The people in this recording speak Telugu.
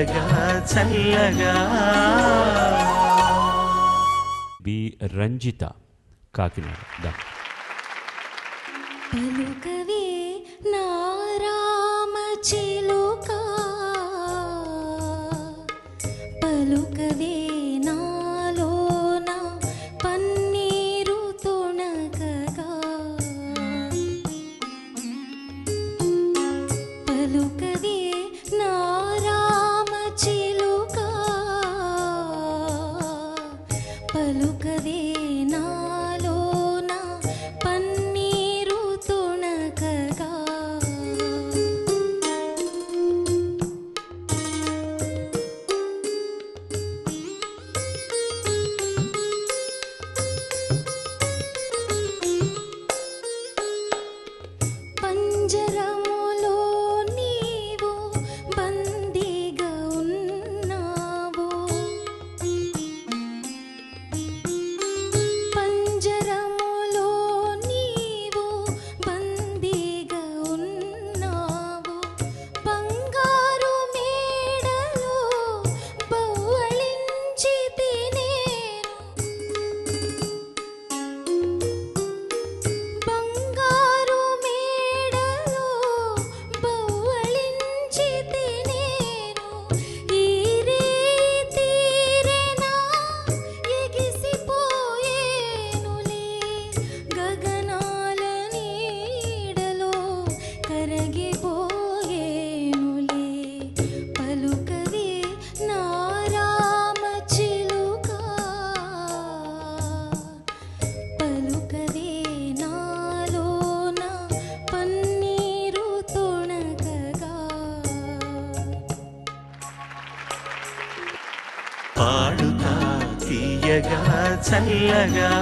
చల్లగా చల్లగా. బి రంజిత కాకినాడ. దా. పలుకవే నారామ పలుకవే ना పాడుతా తీయగా చల్లగా.